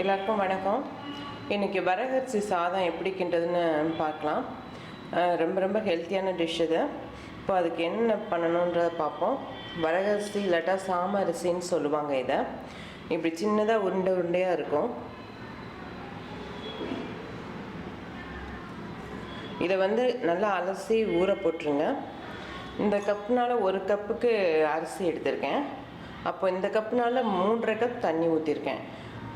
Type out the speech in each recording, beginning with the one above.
எல்லாருக்கும் வணக்கம். இன்றைக்கி வரகரிசி சாதம் எப்படி கிண்டதுன்னு பார்க்கலாம் ரொம்ப ரொம்ப ஹெல்த்தியான டிஷ் இது. இப்போ அதுக்கு என்ன பண்ணணுன்றதை பார்ப்போம். வரகரிசி இல்லாட்டா சாம அரிசின்னு சொல்லுவாங்க இதை. இப்படி சின்னதாக உருண்டை உருண்டையாக இருக்கும். இதை வந்து நல்லா அலசி ஊற போட்டுருங்க. இந்த கப்புனால் ஒரு கப்புக்கு அரிசி எடுத்திருக்கேன். அப்போ இந்த கப்புனால் மூன்றரை கப் தண்ணி ஊற்றிருக்கேன்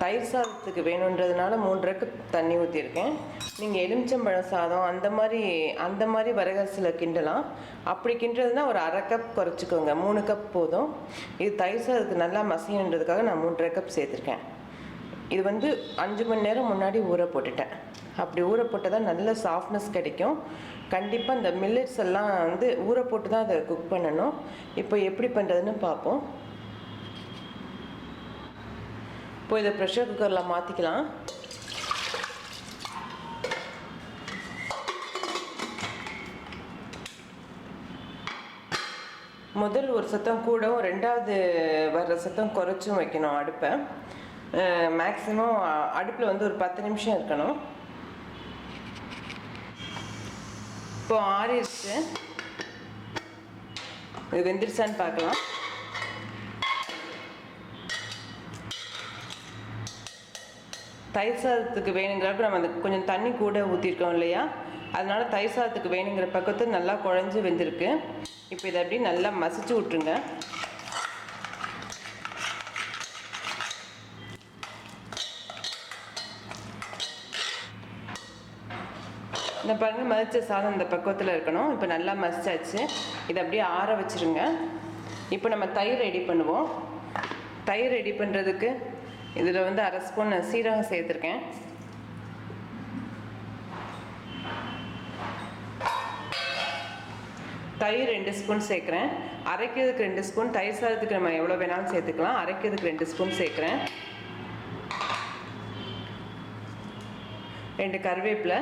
தயிர் சாதத்துக்கு வேணுன்றதுனால மூன்றரை கப் தண்ணி ஊற்றிருக்கேன் நீங்கள் எலுமிச்சம்பழம் சாதம் அந்த மாதிரி அந்த மாதிரி வரகரிசியில் கிண்டலாம். அப்படி கிண்டுறதுனா ஒரு அரை கப் குறைச்சிக்கோங்க. மூணு கப் போதும். இது தயிர் சாதத்துக்கு நல்லா மசியன்றதுக்காக நான் மூன்றரை கப் சேர்த்துருக்கேன். இது வந்து அஞ்சு மணி நேரம் முன்னாடி ஊற போட்டுட்டேன். அப்படி ஊற போட்டால் தான் நல்ல சாஃப்ட்னஸ் கிடைக்கும். கண்டிப்பாக இந்த மில்லட்ஸ் எல்லாம் வந்து ஊற போட்டு தான் அதை குக் பண்ணணும். இப்போ எப்படி பண்ணுறதுன்னு பார்ப்போம். இப்போ இதை ப்ரெஷர் குக்கரில் மாற்றிக்கலாம் முதல் ஒரு சத்தம் கூடவும் ரெண்டாவது வர்ற சத்தம் குறைச்சும் வைக்கணும் அடுப்பை. மேக்ஸிமம் அடுப்பில் வந்து ஒரு பத்து நிமிஷம் இருக்கணும். இப்போ ஆறிடுச்சு. இது வெந்துருச்சான்னு பார்க்கலாம். தயிர் சாதத்துக்கு வேணுங்கிறப்ப நம்ம அந்த கொஞ்சம் தண்ணி கூட ஊற்றிருக்கோம் இல்லையா? அதனால் தயிர் சாதத்துக்கு வேணுங்கிற பக்கத்து நல்லா குழஞ்சி வெந்திருக்கு. இப்போ இதை அப்படியே நல்லா மசிச்சு விட்ருங்க இந்த பாருங்கள் மதிச்ச சாதம் இந்த பக்குவத்தில் இருக்கணும். இப்போ நல்லா மசிச்சாச்சு. இதை அப்படியே ஆற வச்சிருங்க. இப்போ நம்ம தயிர் ரெடி பண்ணுவோம். தயிர் ரெடி பண்ணுறதுக்கு இதில் வந்து அரை ஸ்பூன் சீரகம் சேர்த்துருக்கேன். தயிர் ரெண்டு ஸ்பூன் சேர்க்குறேன். அரைக்கிறதுக்கு ரெண்டு ஸ்பூன் தயிர் சாதத்துக்கு நம்ம எவ்வளோ வேணாலும் சேர்த்துக்கலாம். அரைக்கிறதுக்கு ரெண்டு ஸ்பூன் சேர்க்குறேன். ரெண்டு கருவேப்பிலை.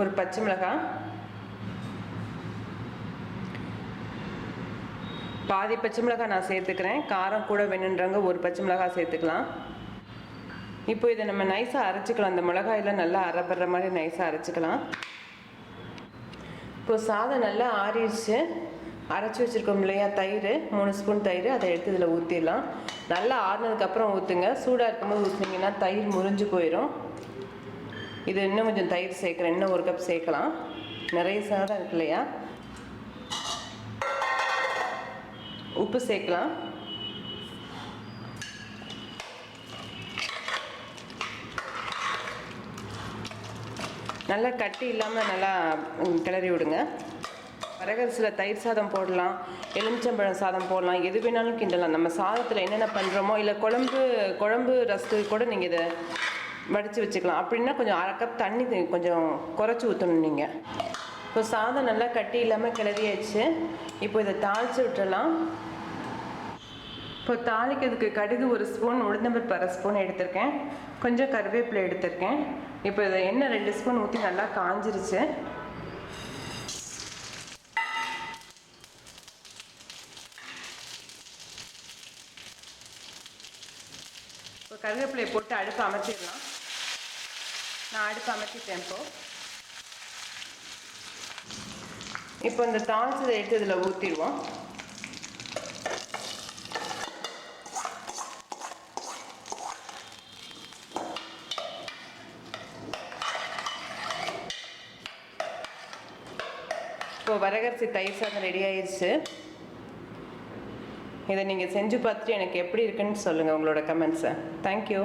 ஒரு பச்சை மிளகாய். பாதி பச்சை மிளகாய் நான் சேர்த்துக்கிறேன். காரம் கூட வேணுன்றவங்க ஒரு பச்சை மிளகாய் சேர்த்துக்கலாம். இப்போ இதை நம்ம நைஸாக அரைச்சிக்கலாம். அந்த மிளகாயெல்லாம் நல்லா அரைப்படுற மாதிரி நைஸாக அரைச்சிக்கலாம். இப்போ சாதம் நல்லா ஆறிடுச்சு. அரைச்சி வச்சுருக்கோம் இல்லையா? தயிர். மூணு ஸ்பூன் தயிர். அதை எடுத்து இதில் ஊற்றிடலாம் நல்லா ஆறுனதுக்கப்புறம் ஊற்றுங்க சூடாக இருக்கும்போது ஊற்றினீங்கன்னா தயிர் முறிஞ்சு போயிடும் இது இன்னும் கொஞ்சம் தயிர் சேர்க்குறேன். இன்னும் ஒரு கப் சேர்க்கலாம். நிறைய சாதம் இருக்கு இல்லையா? உப்பு சேர்க்கலாம். நல்லா கட்டி இல்லாமல் நல்லா கிளறி விடுங்க. வரகரிசியில் தயிர் சாதம் போடலாம் எலுமிச்சம்பழம் சாதம் போடலாம் எது வேணாலும் கிண்டலாம். நம்ம சாதத்தில் என்னென்ன பண்ணுறோமோ இல்லை குழம்பு குழம்பு ரசத்துக்கு கூட நீங்கள் இதை வடித்து வச்சுக்கலாம். அப்படின்னா கொஞ்சம் அரை கப் தண்ணி கொஞ்சம் குறைச்சி ஊற்றணும் நீங்கள் இப்போ சாதம் நல்லா கட்டி இல்லாமல் கிளறியாச்சு. இப்போ இதை தாளித்து விட்டுடலாம் இப்போ தாளிக்கிறதுக்கு கடுகு ஒரு ஸ்பூன் உளுந்தம்பருப்பு அரை ஸ்பூன் எடுத்திருக்கேன். கொஞ்சம் கருவேப்பிலை எடுத்திருக்கேன். இப்போ இதை எண்ணெய் ரெண்டு ஸ்பூன் ஊற்றி நல்லா காஞ்சிருச்சு. இப்போ கருவேப்பிலையை போட்டு அடுப்பு அமைச்சிடலாம் நான் அடுப்பு அமைச்சிட்டேன் இப்போது இப்போ இந்த தாளிச்சதை எடுத்து இதில் ஊற்றிடுவோம். இப்போ வரகரிசி தயிர் சாதம் ரெடி ஆயிடுச்சு இதை நீங்கள் செஞ்சு பார்த்துட்டு எனக்கு எப்படி இருக்குன்னு சொல்லுங்கள் உங்களோட கமெண்ட்ஸை தேங்க்யூ